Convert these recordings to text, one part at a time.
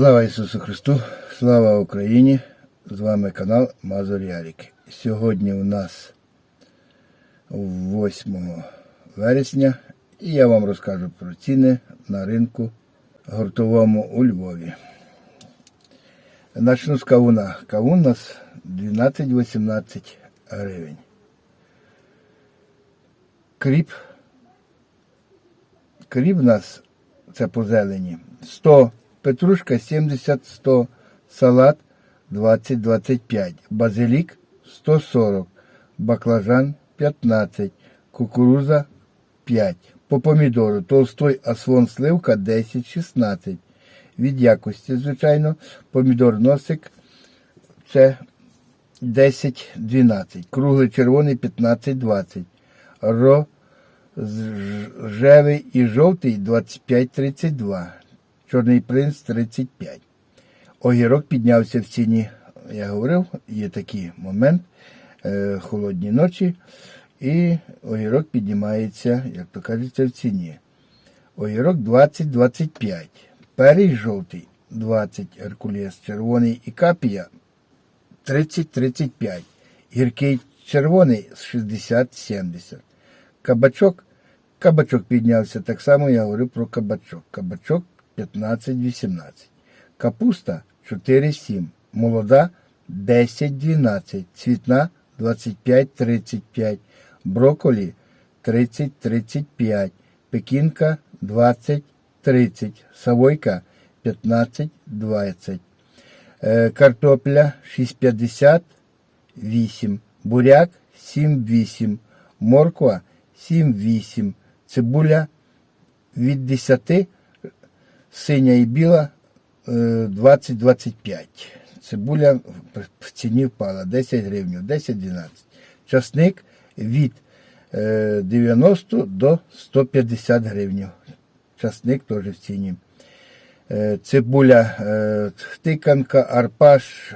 Слава Ісусу Христу, слава Україні! З вами канал Мазур Ярік. Сьогодні у нас 8 вересня і я вам розкажу про ціни на ринку гуртовому у Львові. Начну з кавуна. Кавун у нас 12-18 гривень. Кріп. Кріп у нас це по зелені. 100, петрушка 70, 100, салат 20, 25, базилік 140, баклажан 15, кукуруза 5. По помідору толстой аслон сливка 10, 16. Від якості, звичайно, помідор носик це 10-12. Круглий червоний 15-20. Ро Рожевий і жовтий 25-32. Чорний принц 35. Огірок піднявся в ціні. Я говорив, є такий момент, е, холодні ночі, і огірок піднімається, як то кажеться, в ціні. Огірок 20-25. Перий жовтий 20 Геркулес, червоний і капія 30-35. Гіркий червоний 60-70. Кабачок. Кабачок піднявся. Так само я говорив про кабачок. Кабачок 15-18. Капуста 4-7. Молода 10-12. Цвітна 25-35. Брокколі 30-35. Пекінка 20-30. Савойка 15-20. Е, Картопля 6,50 буряк 7,8, морква 7,8, цибуля від 10, синя і біла е, 20-25. Цибуля в ціні впала 10 гривень, 10-12. Часник від е, 90 до 150 гривень. Часник теж в ціні. Е, Цибуля, е, тиканка, арпаш,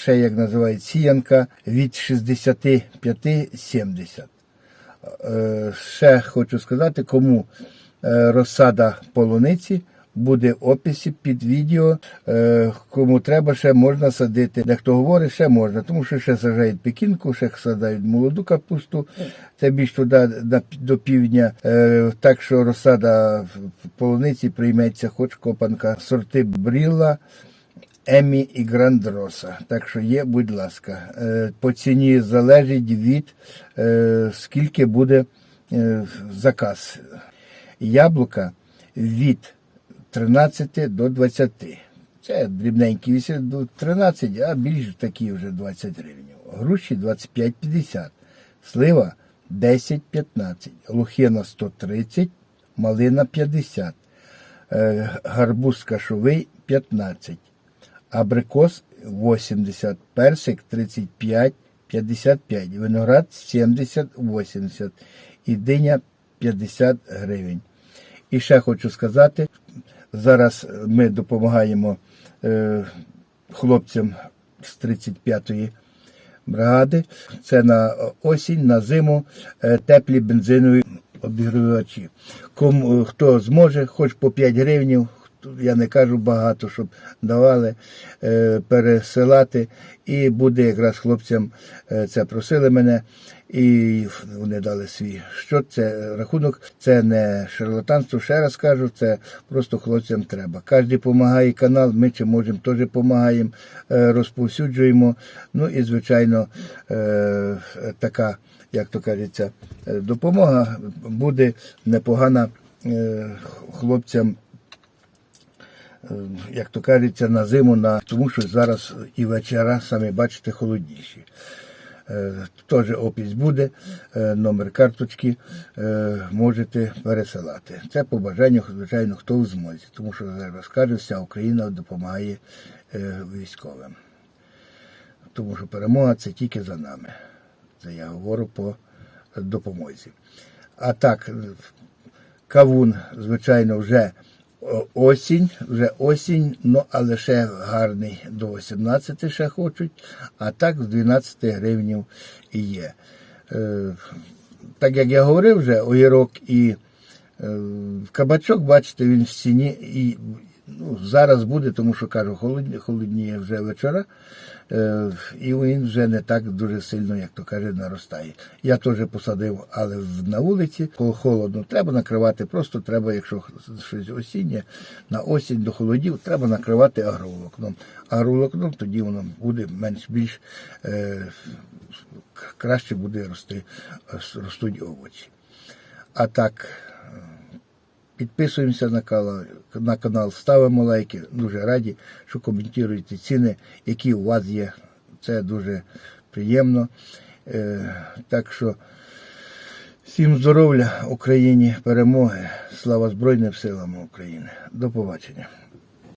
ще як називають сіянка, від 65-70. Е, Ще хочу сказати, кому е, розсада полуниці буде описі під відео. Е, Кому треба, ще можна садити. Дехто говорить, ще можна, тому що ще саджають пекінку, ще садають молоду капусту. Це більш туди до півдня. Е, Так що розсада в полуниці прийметься хоч копанка. Сорти бріла. Емі і Грандроса. Так що є, будь ласка. Е, По ціні залежить від е, скільки буде е, заказ. Яблука від 13 до 20. Це дрібненькі вісі до 13, а більш такі вже 20 гривень. Груші 25,50. Слива 10-15. Лухина 130, малина 50. Е, Гарбуз кашовий 15 абрикос 80, персик 35, 55, виноград 70, 80 і диня 50 гривень. І ще хочу сказати, зараз ми допомагаємо е, хлопцям з 35-ї бригади. Це на осінь, на зиму е, теплі бензинові обігрівачі. Кому хто зможе, хоч по 5 гривень, я не кажу багато, щоб давали е, пересилати. І буде якраз хлопцям е, це просили мене, і вони дали свій. Що це рахунок? Це не шарлатанство, ще раз кажу, це просто хлопцям треба. Кожен допомагає канал, ми чи можемо теж допомагаємо, е, розповсюджуємо. Ну і звичайно, е, така, як то кажеться, е, допомога буде непогана е, хлопцям е, як то кажеться, на зиму, на тому що зараз і вечора, самі бачите, холодніші. Е, Теж опис буде, е, номер карточки е, можете пересилати. Це по бажанню, звичайно, хто в змозі, тому що зараз кажу, вся Україна допомагає е, військовим. Тому що перемога це тільки за нами. Це я говорю по допомозі. А так, кавун, звичайно, вже осінь, вже осінь, ну але ще гарний до 18 ще хочуть, а так з 12 гривнів і є. Е, так як я говорив вже, огірок і е, кабачок, бачите, він в ціні і Ну, зараз буде, тому що кажу, холодні, холодніє вже вечора, е, і він вже не так дуже сильно, як то каже, наростає. Я теж посадив, але на вулиці, коли холодно, треба накривати. Просто треба, якщо щось осіннє, на осінь до холодів, треба накривати агроволокном. Агроволокном тоді воно буде менш більш е, краще буде рости, ростуть овочі. А так. Підписуємося на канал, на канал, ставимо лайки. Дуже раді, що коментуєте ціни, які у вас є. Це дуже приємно. Е, так що всім здоров'я Україні, перемоги. Слава Збройним силам України. До побачення.